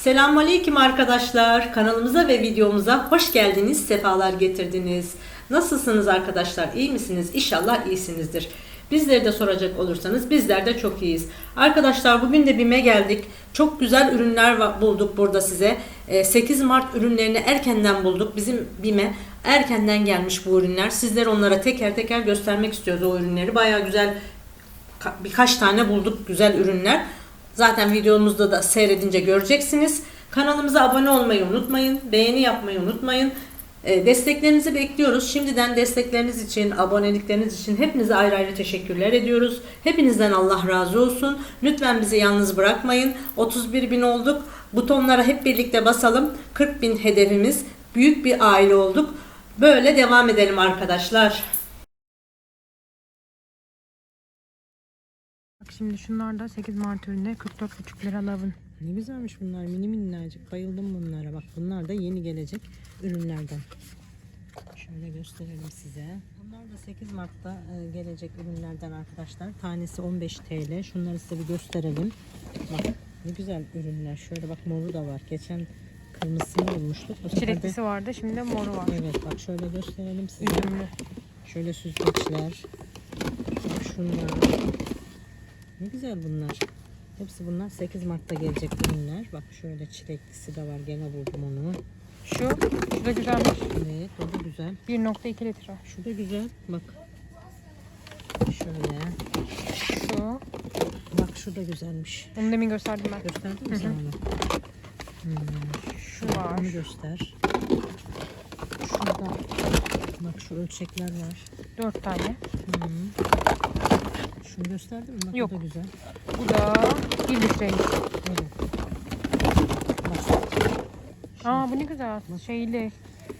Selamünaleyküm arkadaşlar. Kanalımıza ve videomuza hoş geldiniz, sefalar getirdiniz. Nasılsınız arkadaşlar? İyi misiniz? İnşallah iyisinizdir. Bizleri de soracak olursanız bizler de çok iyiyiz. Arkadaşlar bugün de BİM'e geldik. Çok güzel ürünler bulduk burada size. Ee, 8 Mart ürünlerini erkenden bulduk. Bizim BİM'e erkenden gelmiş bu ürünler. Sizlere onlara teker teker göstermek istiyoruz o ürünleri. Bayağı güzel Ka- birkaç tane bulduk güzel ürünler. Zaten videomuzda da seyredince göreceksiniz. Kanalımıza abone olmayı unutmayın. Beğeni yapmayı unutmayın. E, desteklerinizi bekliyoruz. Şimdiden destekleriniz için, abonelikleriniz için hepinize ayrı ayrı teşekkürler ediyoruz. Hepinizden Allah razı olsun. Lütfen bizi yalnız bırakmayın. 31 bin olduk. Butonlara hep birlikte basalım. 40 bin hedefimiz. Büyük bir aile olduk. Böyle devam edelim arkadaşlar. Şimdi şunlar da 8 Mart ürünleri 44,5 lira lavın. Ne güzelmiş bunlar mini minnacık. Bayıldım bunlara. Bak bunlar da yeni gelecek ürünlerden. Şöyle gösterelim size. Bunlar da 8 Mart'ta e, gelecek ürünlerden arkadaşlar. Tanesi 15 TL. Şunları size bir gösterelim. Bak ne güzel ürünler. Şöyle bak moru da var. Geçen kırmızısını bulmuştuk. De- Çileklisi vardı şimdi de moru var. Evet bak şöyle gösterelim size. Üzümlü. Şöyle süzgeçler. Bak şunlar. Ne güzel bunlar. Hepsi bunlar 8 Mart'ta gelecek ürünler. Bak şöyle çileklisi de var. Gene buldum onu. Şu, şu da güzelmiş. Evet o da güzel. 1.2 litre. Şu da güzel. Bak. Şöyle. Şu. Bak şu da güzelmiş. Bunu demin gösterdim ben. Gösterdin mi sen onu? Hmm, Şu var. Onu göster. Şurada. Bak şu ölçekler var. 4 tane. Hı. Şunu gösterdin mi? Bak Yok. da güzel. Bu da 1 litreymiş. Evet. Aa bu ne güzel. Şeyli.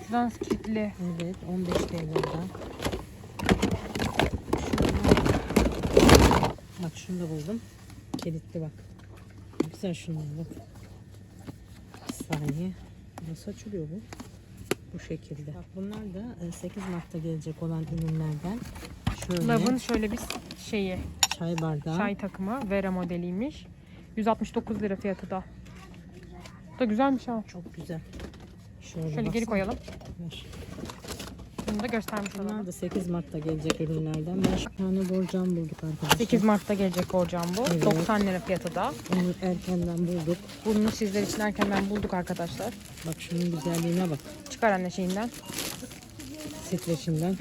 Şuradan kilitli. Evet 15 TL burada. Bak şunu da buldum. Kilitli bak. Güzel şunlar bak. Bir saniye. Nasıl açılıyor bu? Bu şekilde. Bak bunlar da e, 8 Mart'ta gelecek olan ürünlerden. Şöyle Lavın şöyle bir şeyi. çay bardağı. Çay takımı. Vera modeliymiş. 169 lira fiyatı da. Bu da güzelmiş ha. Çok güzel. Şöyle, Şöyle geri koyalım. Ver. Bunu da göstermiş Bunlar olalım. da 8 Mart'ta gelecek ürünlerden. 5 tane borcam bulduk arkadaşlar. 8 Mart'ta gelecek borcam bu. Evet. 90 lira fiyatı da. Onu erkenden bulduk. Bunu sizler için erkenden bulduk arkadaşlar. Bak şunun güzelliğine bak. Çıkar anne şeyinden. Streçinden.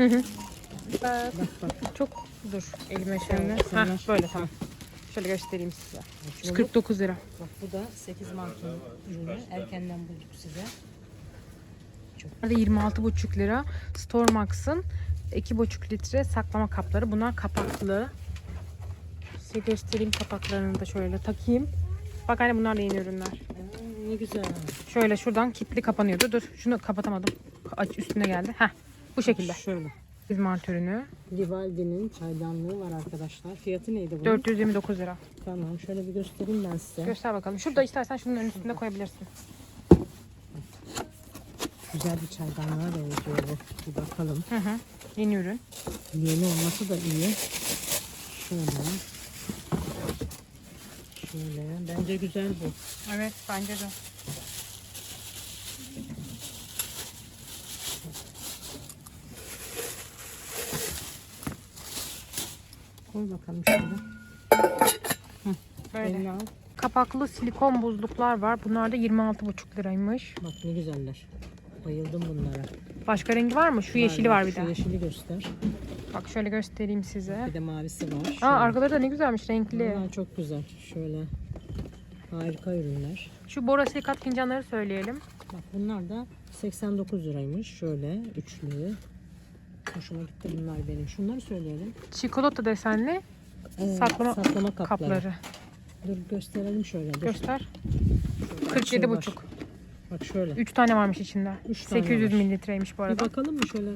Bak bak. çok dur elime şöyle. Sen Heh, ver. böyle tamam. Şöyle göstereyim size. Bak, 149 lira. Bak bu da 8 Mart'ın ürünü. Erkenden bulduk size. Burada 26,5 lira. Stormax'ın 2,5 litre saklama kapları. Bunlar kapaklı. Size göstereyim kapaklarını da şöyle takayım. Bak anne bunlar da yeni ürünler. Aa, ne güzel. Şöyle şuradan kilitli kapanıyordu. Dur şunu kapatamadım. Aç üstüne geldi. Heh bu şekilde. Şöyle. 8 Mart ürünü. Livaldi'nin çaydanlığı var arkadaşlar. Fiyatı neydi bunun? 429 lira. Tamam. Şöyle bir göstereyim ben size. Göster bakalım. Şurada istersen şunun ön üstünde koyabilirsin. Güzel bir çaydanlığa benziyor bu. Bir bakalım. Hı hı. Yeni ürün. Yeni olması da iyi. Şöyle. Şöyle. Bence güzel bu. Evet bence de. Koy bakalım şöyle. Böyle. Al. Kapaklı silikon buzluklar var. Bunlar da 26,5 liraymış. Bak ne güzeller. Bayıldım bunlara. Başka rengi var mı? Şu yeşili var bir Şu de. yeşili göster. Bak şöyle göstereyim size. Bir de mavisi var. Aa Şöyle. arkaları da ne güzelmiş renkli. Bunlar çok güzel. Şöyle. Harika ürünler. Şu borosilikat fincanları söyleyelim. Bak bunlar da 89 liraymış. Şöyle üçlü. Hoşuma gitti bunlar benim. Şunları söyleyelim. Çikolata desenli Ee, Saklama kapları. Dur gösterelim şöyle. Dur. Göster. Şöyle açığı 47,5. var. Bak şöyle. 3 tane varmış içinde. Üç tane 800 var. mililitreymiş bu Bir arada. bakalım mı şöyle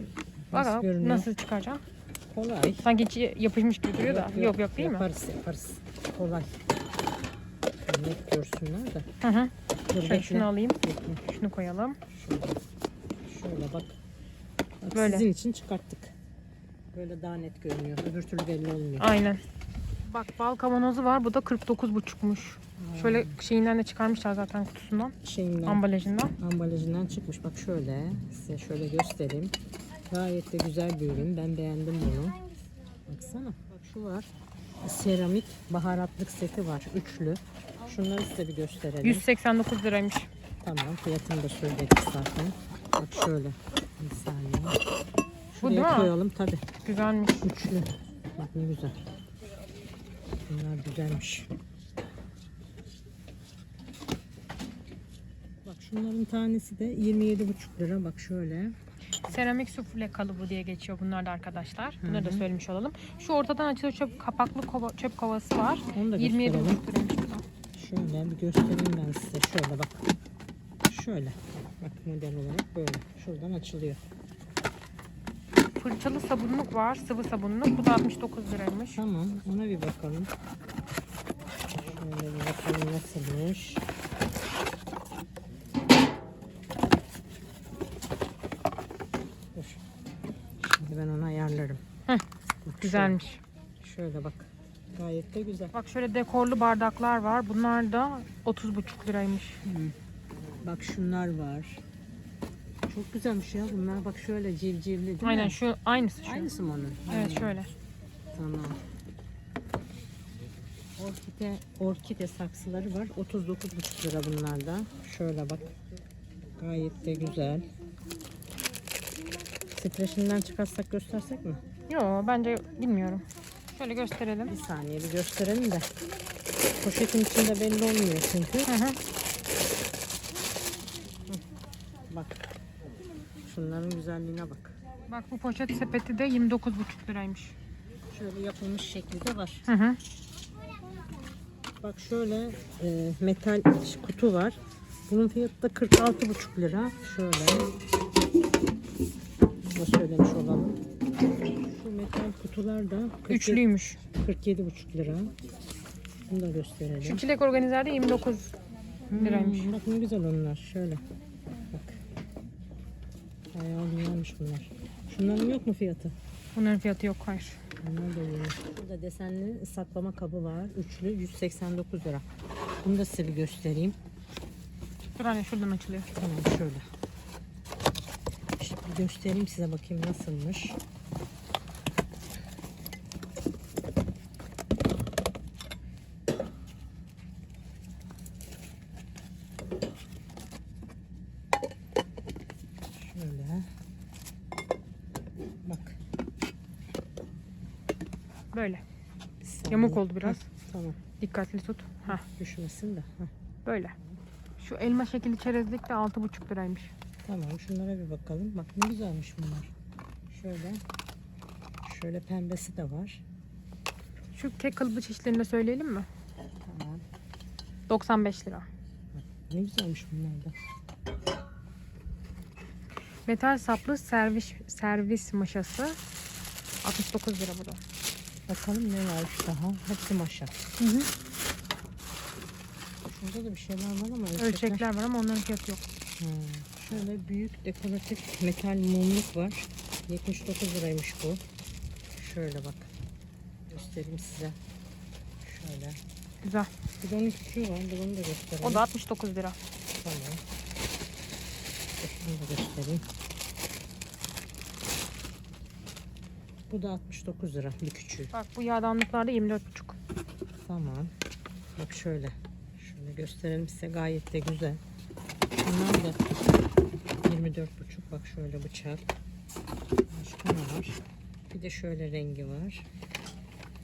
Bak nasıl görünüyor? nasıl çıkaracağım? Kolay. Sanki içi yapışmış gibi duruyor da. Yok yok, değil mi? yaparız, Yaparız Kolay. Net görsünler de. Hı hı. Dur Şöyle bekle. şunu alayım. Bekle. Şunu koyalım. Şöyle. Şöyle bak. Bak Böyle. Sizin için çıkarttık. Böyle daha net görünüyor. Öbür türlü belli olmuyor. Aynen. Bak bal kavanozu var. Bu da 49,5'muş. Şöyle şeyinden de çıkarmışlar zaten kutusundan. Şeyinden, Ambalajından. ambalajından çıkmış. Bak şöyle size şöyle göstereyim. Gayet de güzel bir ürün. Ben beğendim bunu. Baksana. Bak şu var. Seramik baharatlık seti var. Üçlü. Şunları size bir gösterelim. 189 liraymış. Tamam fiyatını da söyledik zaten. Bak şöyle. Bir saniye. Değil mi? koyalım tabi. Güzelmiş. Üçlü. Bak ne güzel. Bunlar güzelmiş. Bak şunların tanesi de 27,5 lira. Bak şöyle. Seramik sufle kalıbı diye geçiyor bunlar da arkadaşlar. Hı Bunları da söylemiş olalım. Şu ortadan açılıyor çöp kapaklı kova, çöp kovası var. Onu da 27,5 gösterelim. Şöyle bir göstereyim ben size. Şöyle bak. Şöyle. Bak model olarak böyle. Şuradan açılıyor. Fırçalı sabunluk var. Sıvı sabunluk. Bu da 69 liraymış. Tamam. Ona bir bakalım. Şöyle bir bakalım nasılmış. Dur. Şimdi ben onu ayarlarım. Heh, Bak Güzelmiş. Şöyle, şöyle bak. Gayet de güzel. Bak şöyle dekorlu bardaklar var. Bunlar da 30,5 liraymış. Bak şunlar var. Çok güzelmiş ya bunlar. Bak şöyle civcivli değil Aynen mi? şu aynısı şu. Aynısı mı onun? Evet Hmm, şöyle. Tamam. Orkide, orkide saksıları var. 39,5 lira bunlarda. Şöyle bak. Gayet de güzel. Streşinden çıkarsak göstersek mi? Yo bence bilmiyorum. Şöyle gösterelim. Bir saniye bir gösterelim de. Poşetin içinde belli olmuyor çünkü. Hı hı. Bak. Şunların güzelliğine bak. Bak bu poşet sepeti de 29,5 liraymış. Şöyle yapılmış şekilde var. Hı hı. Bak şöyle e, metal kutu var. Bunun fiyatı da 46,5 lira. Şöyle. Bunu söylemiş olalım. Şu metal kutular da 47 Üçlüymüş. 47,5 lira. Bunu da gösterelim. Şu çilek organizerde 29 liraymış. Hmm, bak ne güzel onlar. Şöyle. Bayağı güzelmiş bunlar. Şunların yok mu fiyatı? Bunların fiyatı yok hayır. Onlar da iyi. Burada desenli saklama kabı var. Üçlü 189 lira. Bunu da size bir göstereyim. Dur anne şuradan açılıyor. Tamam şöyle. Şimdi göstereyim size bakayım nasılmış. Şöyle. Bak. Böyle. Yamuk oldu biraz. Heh, tamam. Dikkatli tut. Hah Düşmesin de. Heh. böyle. Şu elma şekilli çerezlik de 6,5 liraymış. Tamam şunlara bir bakalım. Bak ne güzelmiş bunlar. Şöyle. Şöyle pembesi de var. Şu kek kalıbı çeşitlerini de söyleyelim mi? Tamam. 95 lira. Ne güzelmiş bunlar da. Metal saplı servis servis maşası 69 lira bu da. Bakalım ne varmış daha. Hepsi maşa. Hı hı. Şurada da bir şeyler var ama ölçekler. Ölçekler var ama onların fiyatı yok. Ha, Şöyle büyük dekoratif metal mumluk var. 79 liraymış bu. Şöyle bak. Göstereyim size. Şöyle. Güzel. Bir de onun küçüğü var. Bir onu da göstereyim. O da 69 lira. Tamam. Şunu da göstereyim. Bu da 69 lira bir küçüğü. Bak bu yağdanlıklarda 24,5. Tamam. Bak şöyle. Şöyle gösterelim size gayet de güzel. Bunlar da 24,5 bak şöyle bıçak. Başka ne var? Bir de şöyle rengi var.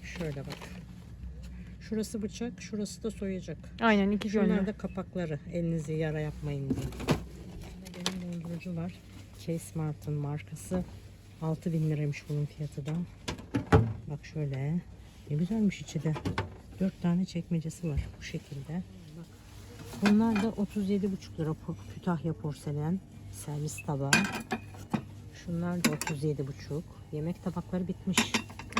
Şöyle bak. Şurası bıçak, şurası da soyacak. Aynen iki Şunlar yönlü. da kapakları. Elinizi yara yapmayın diye. Benim dondurucu var. Case Martin markası. 6000 liraymış bunun fiyatı da. Bak şöyle. Ne güzelmiş içi de. 4 tane çekmecesi var bu şekilde. Bunlar da 37,5 lira Kütahya porselen servis tabağı. Şunlar da 37,5. Yemek tabakları bitmiş.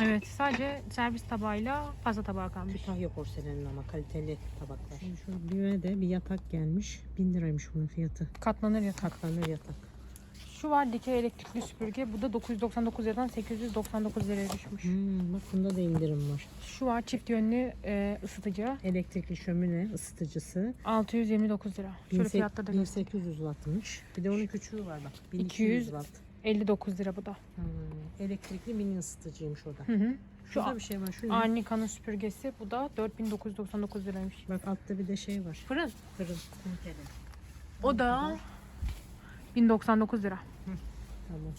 Evet sadece servis tabağıyla fazla tabağı kalmış. Kütahya porselenin ama kaliteli tabaklar. Şimdi şu büyüğe de bir yatak gelmiş. 1000 liraymış bunun fiyatı. Katlanır yatak. Katlanır yatak. Şu var dikey elektrikli süpürge. Bu da 999 liradan 899 liraya düşmüş. Hmm, bak bunda da indirim var. Şu var çift yönlü e, ısıtıcı. Elektrikli şömine ısıtıcısı. 629 lira. Şöyle Binsek- fiyatta da göster. 1800 wattmış. Bir de onun küçüğü var bak. 200. 1200 watt. 59 lira bu da. Hmm, elektrikli mini ısıtıcıymış o da. Hı hı. Şu Şurada bir şey var. Şu ne? Arnica'nın süpürgesi. Bu da 4999 liraymış. Bak altta bir de şey var. Fırın. Fırın. O da 1099 lira. Tamam.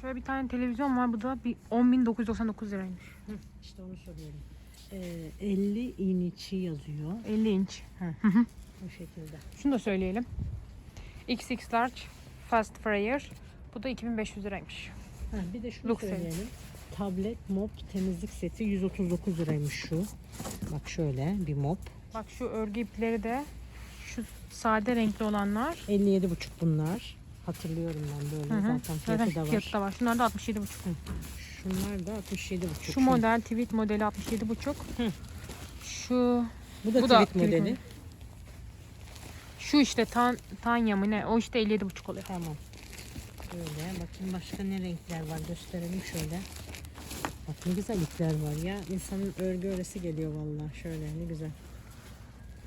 Şöyle bir tane televizyon var. Bu da bir 10.999 liraymış. Hı, işte onu soruyorum. Ee, 50 iniçi yazıyor. 50 inç. Bu şekilde. Şunu da söyleyelim. XX Large Fast Fryer. Bu da 2500 liraymış. Ha, bir de şunu Lux söyleyelim. Tablet mop temizlik seti 139 liraymış şu. Bak şöyle bir mop. Bak şu örgü ipleri de şu sade renkli olanlar. 57,5 bunlar. Hatırlıyorum ben böyle. Hı hı. Zaten fiyatı Zaten da var. fiyatı da var. Şunlar da 67,5. Şunlar da 67,5. Şu model tweet modeli 67,5. Hı. Şu Bu da bu da tweet tweet modeli. modeli. şu işte tan Tanya mı ne? O işte 57,5 oluyor. Tamam. Böyle bakın başka ne renkler var gösterelim şöyle. Bak ne güzel ipler var ya. İnsanın örgü öresi geliyor vallahi. Şöyle ne güzel.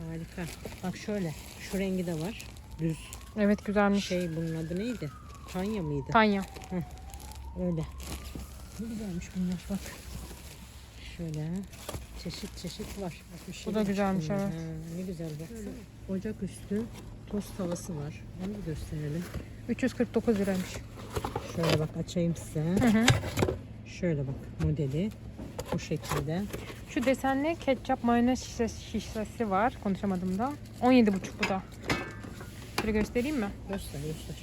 Harika. Bak şöyle. Şu rengi de var. Düz. Evet güzelmiş. Şey bunun adı neydi? Tanya mıydı? Tanya. Öyle. Ne güzelmiş bunlar bak. Şöyle. Çeşit çeşit var. Bak bir şey Bu da güzelmiş, evet. Ha, ne güzel bak. Ocak üstü tost tavası var. Onu da gösterelim. 349 liraymış. Şöyle bak açayım size. Hı hı. Şöyle bak modeli. Bu şekilde. Şu desenli ketçap mayonez şişesi, şişesi var. Konuşamadım da. 17,5 bu da. Şöyle göstereyim mi? Göster göster.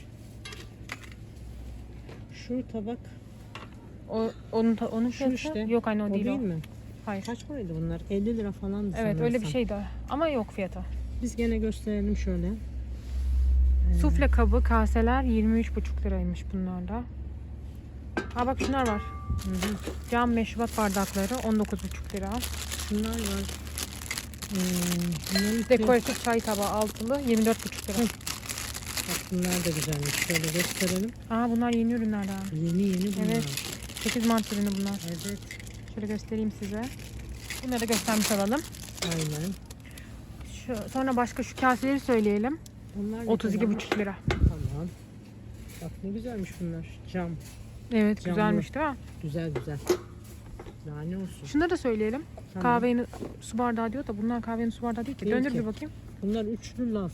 Şu tabak O onun ta- onun Şu fiyatı işte. yok aynı o, değil, o. mi? Hayır. Kaç paraydı bunlar? 50 lira falandı Evet öyle bir şeydi. Ama yok fiyatı. Biz gene gösterelim şöyle. Sufle kabı, kaseler 23,5 liraymış bunlar da. Ha bak şunlar var. Hı hı. Cam meşrubat bardakları 19,5 lira. Şunlar var. Ee, bunların fiyatı- Dekoratif çay tabağı altılı 24,5 lira. Bunlar da güzelmiş. Şöyle gösterelim. Aa bunlar yeni ürünlerden. Yeni yeni bunlar. Evet. 8 Mart ürünü bunlar. Evet. Şöyle göstereyim size. Bunları da göstermiş olalım. Aynen. Şu, sonra başka şu kaseleri söyleyelim. Bunlar ne 32,5 lira. Tamam. Bak ne güzelmiş bunlar. Cam. Evet Camlı. güzelmiş değil mi? Güzel güzel. Daha ne olsun. Şunları da söyleyelim. Tamam. Kahvenin su bardağı diyor da bunlar kahvenin su bardağı değil ki. Değil Döndür ki. bir bakayım. Bunlar üçlü laf.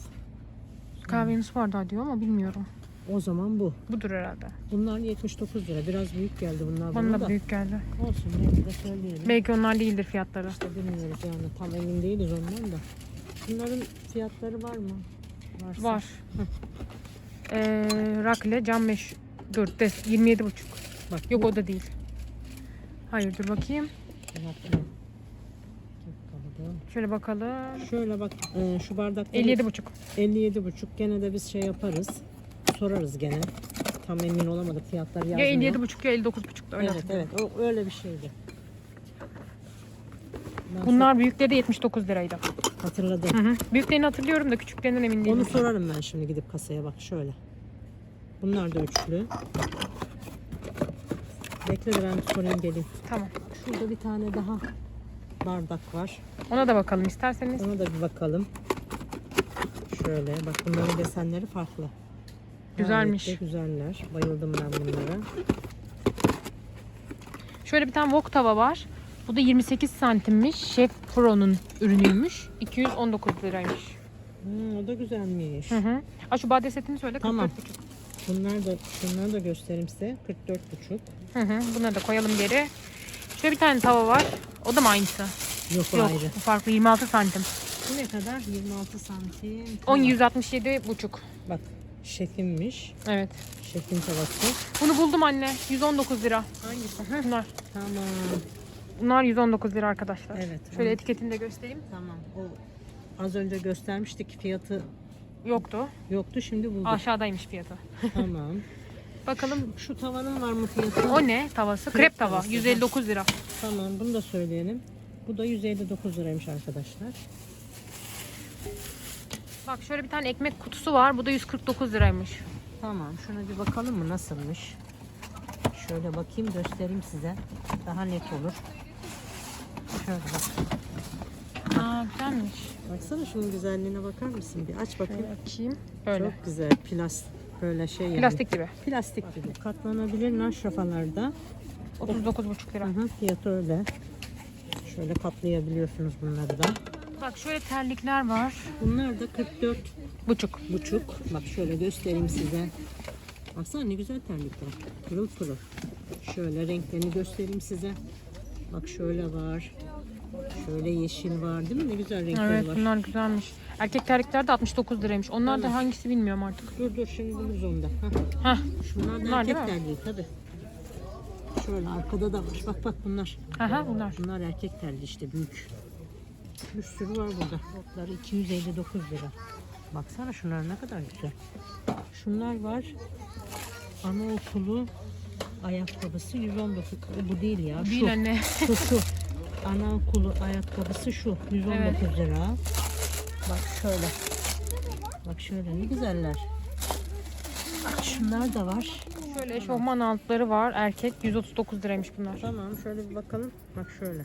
Kahvenin su bardağı diyor ama bilmiyorum. O zaman bu. Budur herhalde. Bunlar 79 lira. Biraz büyük geldi bunlar Bana bana da büyük geldi. Olsun ne de söyleyelim. Belki onlar değildir fiyatları. İşte bilmiyoruz yani tam emin değiliz ondan da. Şunların fiyatları var mı? Varsa. Var. ee, rakle cam meş... Dur des 27 buçuk. Bak Yok bu- o da değil. Hayır dur bakayım. Bakalım. Şöyle bakalım. Şöyle bak e, şu bardakları 57 buçuk. 57 buçuk gene de biz şey yaparız. Sorarız gene. Tam emin olamadık fiyatlar yazmıyor. Ya 57 buçuk ya 59 buçuk da öyle Evet hatırlıyorum. evet o öyle bir şeydi. Ben Bunlar büyükleri de 79 liraydı. hatırladım. Hı hı. Büyüklerini hatırlıyorum da küçüklerinden emin değilim. Onu sorarım ben şimdi gidip kasaya bak şöyle. Bunlar da üçlü. Bekle de ben sorayım geleyim. Tamam. Şurada bir tane daha bardak var. Ona da bakalım isterseniz. Ona da bir bakalım. Şöyle bak bunların desenleri farklı. Güzelmiş. Gayet de güzeller. Bayıldım ben bunlara. Şöyle bir tane wok tava var. Bu da 28 santimmiş. Chef Pro'nun ürünüymüş. 219 liraymış. Hmm, o da güzelmiş. Hı hı. Aa, şu bade setini söyle. Tamam. 44,5. Bunlar da şunları da göstereyim size. 44,5. Hı hı. Bunları da koyalım geri. Şöyle bir tane tava var. O da mı aynısı? Yok, o Yok. ayrı. Bu farklı. 26 santim. Bu ne kadar? 26 santim. 10 167 buçuk. Bak şefimmiş. Evet. Şefin tavası. Bunu buldum anne. 119 lira. Hangisi? Bunlar. Tamam. Bunlar 119 lira arkadaşlar. Evet, Şöyle onu- etiketini de göstereyim. Tamam. O az önce göstermiştik fiyatı Yoktu. yoktu şimdi bulduk. Aşağıdaymış fiyatı. tamam. Bakalım Şu tavanın var mı fiyatı? o ne tavası? Krep tava. tavası. 159 lira. Tamam bunu da söyleyelim. Bu da 159 liraymış arkadaşlar. Bak şöyle bir tane ekmek kutusu var. Bu da 149 liraymış. Tamam şuna bir bakalım mı nasılmış. Şöyle bakayım göstereyim size. Daha net olur. Şöyle bak. Aa güzelmiş. Baksana şunun güzelliğine bakar mısın? Bir aç bakayım. Açayım. Böyle. Çok güzel. Plastik. Böyle şey yani. Plastik gibi. Plastik gibi. Katlanabilir naşrafalarda. 39,5 lira. Aha, fiyatı öyle. Şöyle katlayabiliyorsunuz bunları da. Bak şöyle terlikler var. Bunlar da 44 Buçuk. buçuk. Bak şöyle göstereyim size. Baksana ne güzel terlikler. Pırıl pırıl. Şöyle renklerini göstereyim size. Bak şöyle var. Şöyle yeşil var değil mi? Ne güzel renkleri Evet var. bunlar güzelmiş. Erkek terlikler de 69 liraymış. Onlar da hangisi bilmiyorum artık. Dur dur şimdi buluruz onda. Hah. Heh. Şunlar da Bunlar değil erkek mi? terliği tabi. Şöyle arkada da var. Bak bak bunlar. Aha bunlar. Bunlar erkek terliği işte büyük. Bir sürü var burada. Botları 259 lira. Baksana şunlar ne kadar güzel. Şunlar var. Anaokulu ayakkabısı 119. E, Bu değil ya. Değil şu. anne. Şu şu. Anaokulu ayakkabısı şu. 119 lira. Bak şöyle. Bak şöyle ne güzeller. Bak şunlar da var. Şöyle eşofman altları var. Erkek 139 liraymış bunlar. Tamam şöyle bir bakalım. Bak şöyle.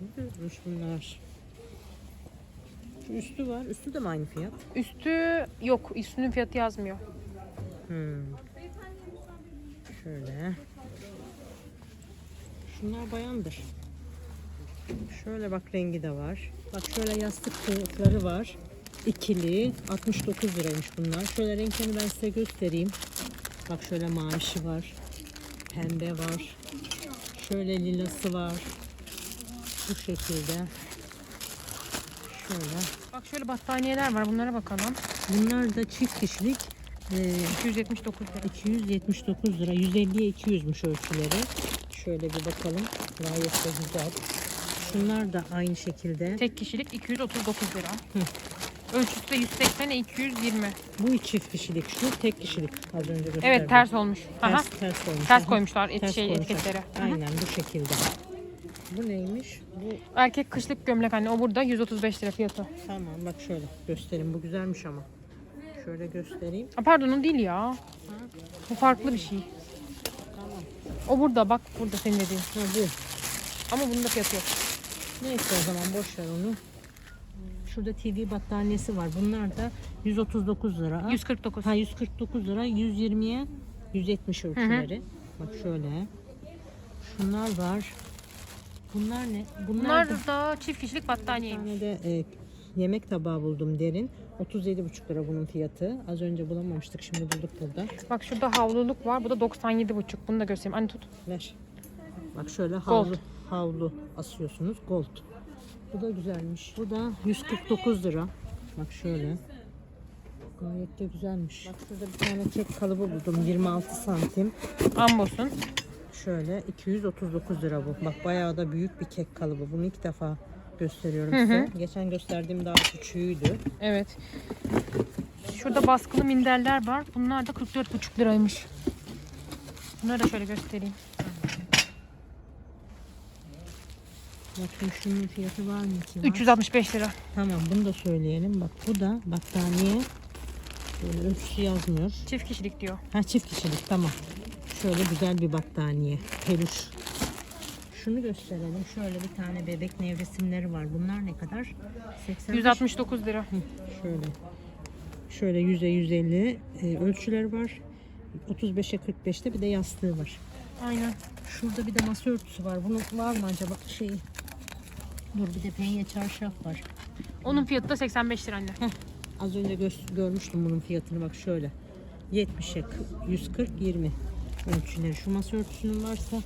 Ne güzelmiş bunlar. Şu üstü var. Üstü de mi aynı fiyat? Üstü yok. Üstünün fiyatı yazmıyor. Hmm. Şöyle. Şunlar bayandır. Şöyle bak rengi de var. Bak şöyle yastık kılıfları var. İkili 69 liraymış bunlar. Şöyle renklerini ben size göstereyim. Bak şöyle mavişi var. Pembe var. Şöyle lilası var. Bu şekilde. Şöyle. Bak şöyle battaniyeler var. Bunlara bakalım. Bunlar da çift kişilik. Ee, 279 lira. 279 lira. 150'ye 200'müş ölçüleri. Şöyle bir bakalım. Gayet de güzel. Şunlar da aynı şekilde. Tek kişilik 239 lira. Ölçüsü de 180'e 220. Bu çift kişilik şu, tek kişilik. Az önce gösterdim. Evet ters olmuş. Aha. Ters, ters koymuş. Ters Aha. koymuşlar et, Ters şey koymuşlar. etiketlere. Aha. Aynen bu şekilde. Bu neymiş? Bu Erkek kışlık gömlek anne. O burada 135 lira fiyatı. tamam bak şöyle göstereyim. Bu güzelmiş ama. Şöyle göstereyim. Aa, pardon o değil ya. Bu farklı bir şey. O burada bak burada senin dediğin. Ha bu. Ama bunun da fiyatı yok. Neyse o zaman boş ver onu. Şurada TV battaniyesi var. Bunlar da 139 lira. 149. Ha 149 lira 120'ye 170 ölçüleri. Bak şöyle. Şunlar var. Bunlar ne? Bunlar, Bunlar da da çift kişilik bir battaniyeymiş. tane de e, yemek tabağı buldum derin. 37,5 lira bunun fiyatı. Az önce bulamamıştık şimdi bulduk burada. Bak şurada havluluk var. Bu da 97,5. Bunu da göstereyim. Anne tut. Ver. Bak şöyle havlu, Gold. havlu asıyorsunuz. Gold. Bu da güzelmiş. Bu da 149 lira. Bak şöyle. Gayet de güzelmiş. Bak şurada bir tane kek kalıbı buldum. 26 santim. Ambos'un. Şöyle 239 lira bu. Bak bayağı da büyük bir kek kalıbı. Bunu ilk defa gösteriyorum Hı hı. size. Geçen gösterdiğim daha küçüğüydü. Evet. Şurada baskılı minderler var. Bunlar da 44,5 liraymış. Bunları da şöyle göstereyim. Bakın şunun fiyatı var mı ki? Var. 365 lira. Tamam bunu da söyleyelim. Bak bu da battaniye. Böyle ölçüsü yazmıyor. Çift kişilik diyor. Ha çift kişilik tamam. Şöyle güzel bir battaniye. Peluş. Şunu gösterelim. Şöyle bir tane bebek nevresimleri var. Bunlar ne kadar? 85. 169 lira. Hı, şöyle. Şöyle 100'e 150 e, ölçüleri var. 35'e 45'te bir de yastığı var. Aynen. Şurada bir de masa örtüsü var. Bunun var mı acaba şey? Dur bir de penye çarşaf var. Onun fiyatı da 85 lira anne. Az önce gö- görmüştüm bunun fiyatını bak şöyle. 70'e 140 20 ölçüleri. Şu masa örtüsünün varsa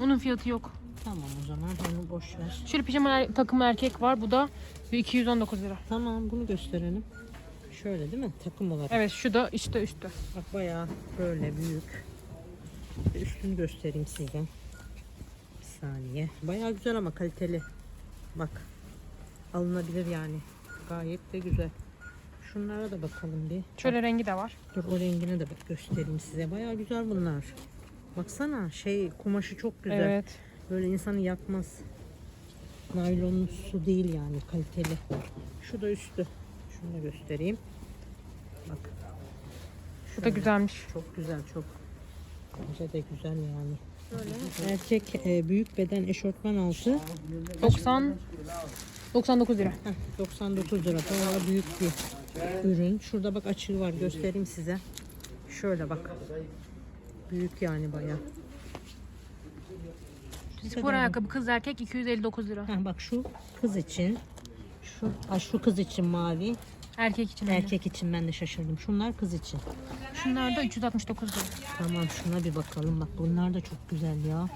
Onun fiyatı yok. Tamam o zaman onu boş ver. Şöyle pijama er- takımı erkek var. Bu da 219 lira. Tamam bunu gösterelim. Şöyle değil mi? Takım olarak. Evet şu da işte üstü. Bak bayağı böyle büyük. Bir Üstünü göstereyim size. Bir saniye. Bayağı güzel ama kaliteli. Bak. Alınabilir yani. Gayet de güzel. Şunlara da bakalım bir. Şöyle rengi de var. Dur o rengine de bak göstereyim size. Bayağı güzel bunlar. Baksana şey kumaşı çok güzel. Evet. Böyle insanı yakmaz. Naylonlu su değil yani kaliteli. Şu da üstü. Şunu da göstereyim. Bak. Bu da güzelmiş. Çok güzel çok. Bence de güzel yani. Erkek e, büyük beden eşortman altı 90 99 lira. heh, 99 lira. Bayağı büyük bir ürün. Şurada bak açığı var göstereyim size. Şöyle bak. Büyük yani bayağı. Spor ayakkabı kız erkek 259 lira. Heh, bak şu kız için. Şu, ay şu kız için mavi. Erkek için. Erkek için ben de şaşırdım. Şunlar kız için. Şunlar da 369 lira. Tamam şuna bir bakalım. Bak bunlar da çok güzel ya.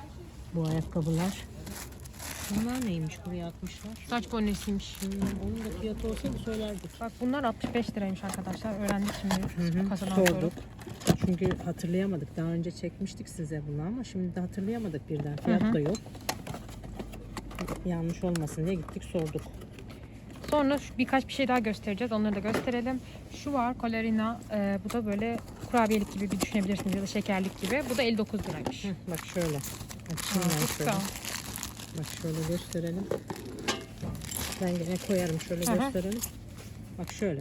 Bu ayakkabılar. Bunlar neymiş buraya atmışlar? Saç bonesiymiş. Hmm, onun da fiyatı olsaydı söylerdik. Bak bunlar 65 liraymış arkadaşlar. Öğrendik şimdi. Kasadan Sorduk. sonra. Çünkü hatırlayamadık. Daha önce çekmiştik size bunu ama şimdi de hatırlayamadık birden. Fiyat da yok. Yanlış olmasın diye gittik sorduk. Sonra şu birkaç bir şey daha göstereceğiz. Onları da gösterelim. Şu var Colerina. Ee, bu da böyle kurabiyelik gibi bir düşünebilirsiniz ya da şekerlik gibi. Bu da 59 liraymış. Heh, bak şöyle. Açayım ben şöyle. Bak şöyle gösterelim. Ben yine koyarım şöyle hı. gösterelim. Bak şöyle.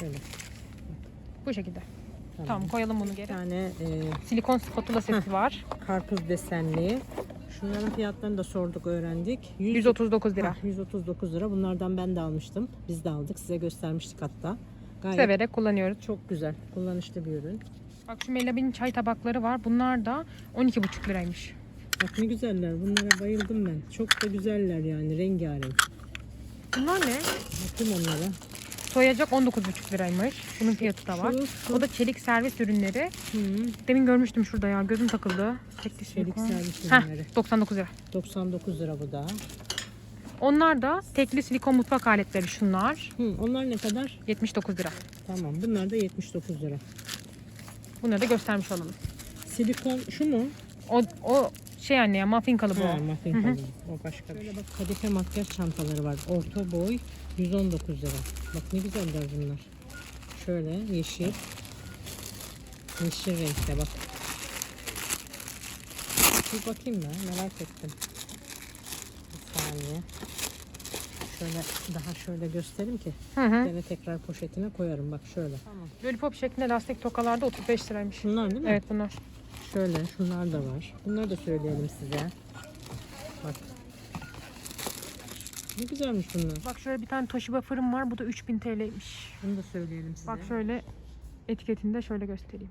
Şöyle. Bu şekilde. Tamam. Koyalım bunu Bir geri. tane e, Silikon spatula seti var. karpuz desenli. Şunların fiyatlarını da sorduk, öğrendik. 100 139 lira. Hah, 139 lira. Bunlardan ben de almıştım. Biz de aldık. Size göstermiştik hatta. Gayet Severek kullanıyoruz. çok güzel. Kullanışlı bir ürün. Bak şu Melabin çay tabakları var. Bunlar da 12,5 liraymış. Bak ne güzeller. Bunlara bayıldım ben. Çok da güzeller yani. Rengarenk. Bunlar ne? Bakayım onlara. Soyacak 19,5 liraymış. Bunun fiyatı da var. Şu, şu. O da çelik servis ürünleri. Hı, Demin görmüştüm şurada ya. Gözüm takıldı. Tekli çelik silikon. servis Heh, ürünleri. 99 lira. 99 lira bu da. Onlar da tekli silikon mutfak aletleri şunlar. Hı, onlar ne kadar? 79 lira. Tamam. Bunlar da 79 lira. Bunları da göstermiş olalım. Silikon şu mu? O, o şey anne ya muffin kalıbı Ha, o. muffin Hı hı. kalıbı. O başka bir şey. Böyle bak kadife makyaj çantaları var. Orta boy 119 lira. Bak ne güzeller bunlar. Şöyle yeşil. Yeşil renkte bak. Bir bakayım ben merak ettim. Bir saniye. Şöyle daha şöyle göstereyim ki. Hı hı. Gene tekrar poşetine koyarım bak şöyle. Tamam. Lollipop şeklinde lastik tokalarda 35 liraymış. Şunlar değil mi? Evet bunlar. Şöyle şunlar da var. Bunları da söyleyelim size. Bak. Ne güzelmiş bunlar. Bak şöyle bir tane Toshiba fırın var. Bu da 3000 TL'ymiş. Bunu da söyleyelim size. Bak şöyle etiketinde şöyle göstereyim.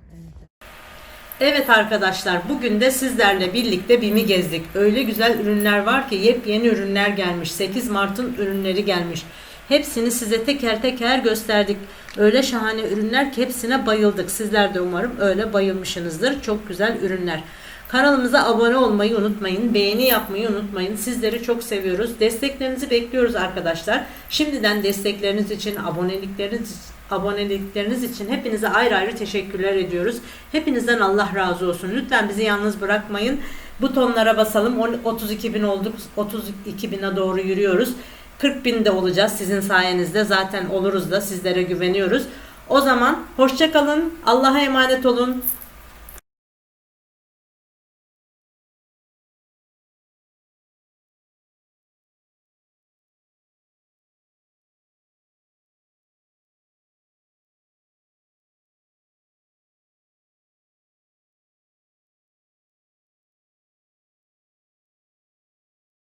Evet arkadaşlar bugün de sizlerle birlikte BİM'i gezdik. Öyle güzel ürünler var ki yepyeni ürünler gelmiş. 8 Mart'ın ürünleri gelmiş. Hepsini size teker teker gösterdik. Öyle şahane ürünler ki hepsine bayıldık. Sizler de umarım öyle bayılmışsınızdır. Çok güzel ürünler. Kanalımıza abone olmayı unutmayın. Beğeni yapmayı unutmayın. Sizleri çok seviyoruz. Desteklerinizi bekliyoruz arkadaşlar. Şimdiden destekleriniz için, abonelikleriniz abonelikleriniz için hepinize ayrı ayrı teşekkürler ediyoruz. Hepinizden Allah razı olsun. Lütfen bizi yalnız bırakmayın. Butonlara basalım. On- 32 bin olduk. 32 bine doğru yürüyoruz. 40 bin de olacağız sizin sayenizde. Zaten oluruz da sizlere güveniyoruz. O zaman hoşça kalın. Allah'a emanet olun.